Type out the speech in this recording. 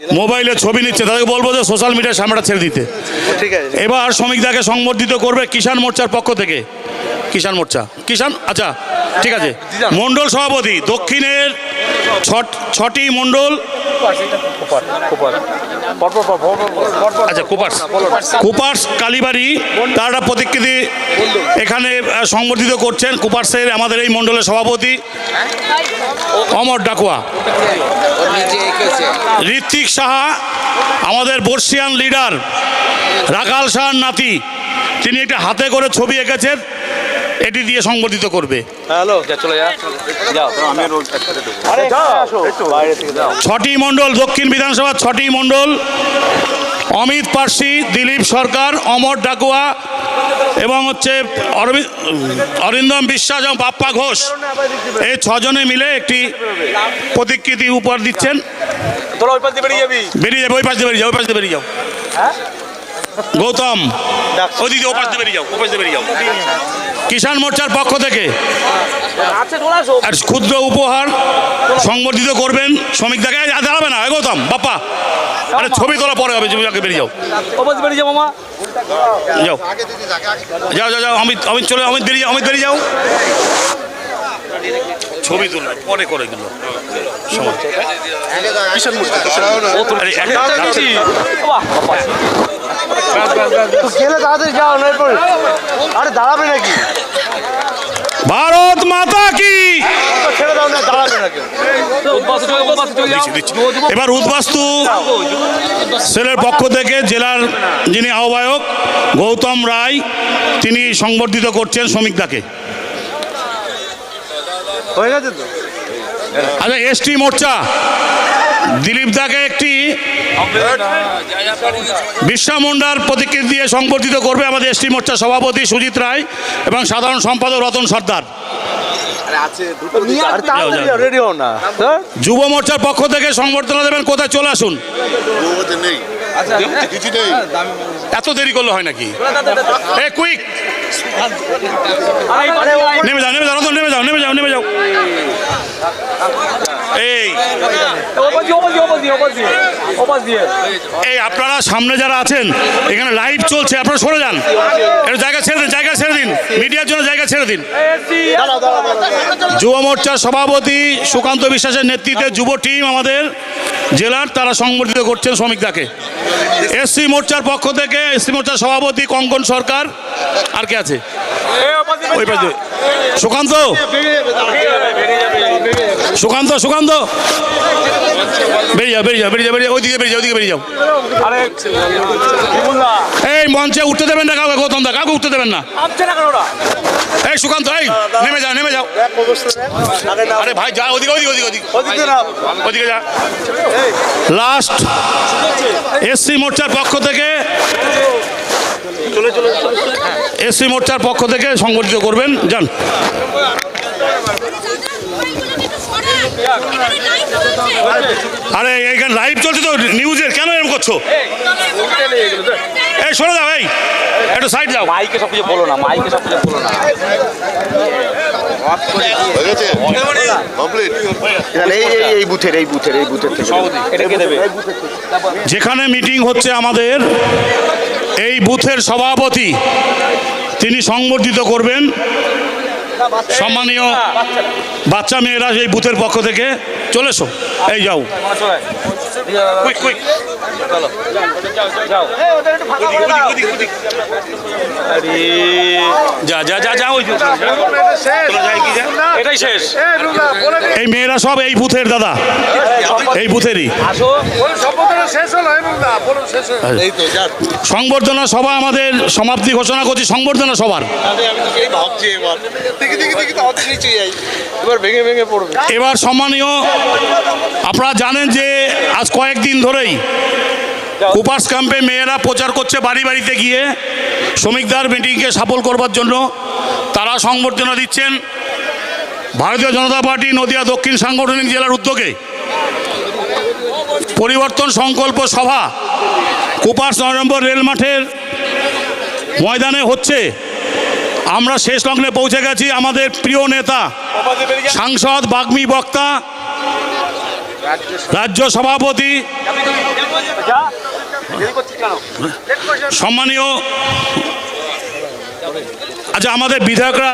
মোবাইলে ছবি নিচ্ছে তাদেরকে বলব যে সোশ্যাল মিডিয়ার সামনেটা ছেড়ে দিতে ঠিক আছে এবার শ্রমিকদাকে সংবর্ধিত করবে কিষাণ মোর্চার পক্ষ থেকে কিষাণ মোর্চা কিষাণ আচ্ছা ঠিক আছে মণ্ডল সভাপতি দক্ষিণের ছ- ছটি মণ্ডল আচ্ছা কুপার্স কুপার্স কালীবাড়ি তারা প্রতিকৃতি এখানে সংবর্ধিত করছেন কুপার্সের আমাদের এই মণ্ডলের সভাপতি অমর ডাকুয়া ঋত্বিক সাহা আমাদের বর্ষিয়ান লিডার রাখাল সাহার নাতি তিনি একটা হাতে করে ছবি এঁকেছেন এটি দিয়ে সংবর্ধিত করবে। ছটি মণ্ডল দক্ষিণ বিধানসভার ছটি মণ্ডল অমিত পার্সি দিলীপ সরকার অমর ডাকুয়া এবং হচ্ছে অরিন্দম বিশ্বাস এবং বাপ্পা ঘোষ। এই ছজনে মিলে একটি প্রতিকৃতি উপহার দিচ্ছেন। তোরা ওই পাশ দিয়ে বেরিয়ে যাবি? বেরিয়ে যাবে ওই পাশ দিয়ে বেরিয়ে যাও ওই পাশ দিয়ে বেরিয়ে যাও গৌতম ওই পাশ দিয়ে বেরিয়ে যাও পাশ দিয়ে বেরিয়ে যাও। কিষাণ মোর্চার পক্ষ থেকে আচ্ছা আর ক্ষুদ্র উপহার সংবর্ধিত করবেন শ্রমিকদাকে আর দাঁড়াবে না গৌতম বাপ্পা। আরে ছবি তোলা পরে হবে আগে বেরিয়ে যাও। বেরিয়ে মামা যাও। যাও যাও যাও অমিত অমিত চলে অমিত বেরিয়ে যাও অমিত বেরিয়ে যাও। ছবি তুলবে পরে করে গেল আরে, গেলে তাড়াতাড়ি যাও না এরপর? আরে দাঁড়াবে নাকি? ভারত মাতা কি। এবার উদ্বাস্তু সেলের পক্ষ থেকে জেলার যিনি আহ্বায়ক গৌতম রায় তিনি সংবর্ধিত করছেন শ্রমিকদাকে। হয়ে গেছে তো? আচ্ছা এসটি মোর্চা দিলীপ দাকে একটি বিশ্বা মুন্ডার প্রতিকৃতি দিয়ে সংবর্ধিত করবে আমাদের এসটি মোর্চা সভাপতি সুজিত রায় এবং সাধারণ সম্পাদক রতন সর্দার? যুব মোর্চার পক্ষ থেকে সংবর্ধনা দেবেন কোথায় চলে আসুন? নেই। কিছু নেই। এত দেরি করলে হয় নাকি? এ কুইক! নেমে যাও নেমে যাও নেমে যাও নেমে যাও নেমে যাও এই ও পাশ দিয়ে, ও পাশ দিয়ে, ও পাশ দিয়ে, ও পাশ দিয়ে, ও পাশ এই। আপনারা সামনে যারা আছেন এখানে লাইভ চলছে আপনারা সরে যান। এটা জায়গা ছেড়ে দিন জায়গা ছেড়ে দিন। মিডিয়ার জন্য জায়গা ছেড়ে দিন। যুব মোর্চার সভাপতি সুকান্ত বিশ্বাসের নেতৃত্বে যুব টিম আমাদের। জেলার তারা সংগঠিত করছেন শ্রমিকদাকে। এসসি মোর্চার পক্ষ থেকে, এসসি মোর্চার সভাপতি কঙ্কন সরকার, আর কে আছে? সুকান্ত? সুকান্ত সুকান্ত? বেরিয়ে যাও বেরিয়ে যাও বেরিয়ে যাও বেরিয়ে যাও, ওইদিকে বেরিয়ে যাও, ওইদিকে বেরিয়ে যাও। মঞ্চে উঠতে দেবেন না কাউকে গৌতম দা কাউকে উঠতে দেবেন না? এই সুকান্ত এই নেমে যাও নেমে যাও। আরে ভাই যা ওদিকে ওদিকে ওদিকে ওদিকে। ওদিকে ওদিকে যা। লাস্ট এসসি মোর্চার পক্ষ থেকে এসসি মোর্চার পক্ষ থেকে সংগঠিত করবেন। যান। আরে এইখানে লাইভ চলছে তো নিউজের কেন এরকম করছ? এই সরে যাও এই। একটু সাইড যাও। মাইকে সব কিছু বলো না মাইকে সব কিছু বলো না। গেছে? কমপ্লিট এই এই এই বুথের এই বুথের এই বুথের থেকে। এটা কে দেবে? যেখানে মিটিং হচ্ছে আমাদের এই বুথের সভাপতি তিনি সংবর্ধিত করবেন। সম্মানীয় বাচ্চা মেয়েরা এই বুথের পক্ষ থেকে চলে এসো। এই যাও। কুইক কুইক যাও যা যা যা যা ওই যে- চলে যায় কি যা? এটাই শেষ। এই মেয়েরা সব এই বুথের দাদা। এই বুথেরই। আসো। এই তো যা। সংবর্ধনা সভা আমাদের সমাপ্তি ঘোষণা করছি সংবর্ধনা সভার। এবার সম্মানীয় আপনারা জানেন যে আজ কয়েকদিন ধরেই কুপার্স ক্যাম্পে মেয়েরা প্রচার করছে বাড়ি বাড়িতে গিয়ে, শ্রমিকদার মিটিংকে সফল করবার জন্য। তারা সংবর্ধনা দিচ্ছেন ভারতীয় জনতা পার্টি নদিয়া দক্ষিণ সাংগঠনিক জেলার উদ্যোগে। পরিবর্তন সংকল্প সভা কুপার্স নয় নম্বর রেল মাঠের ময়দানে হচ্ছে। আমরা শেষ লগ্নে পৌঁছে গেছি। আমাদের প্রিয় নেতা, সাংসদ, বাগ্মী বক্তা রাজ্য সভাপতি। সম্মানীয়। আচ্ছা আমাদের বিধায়করা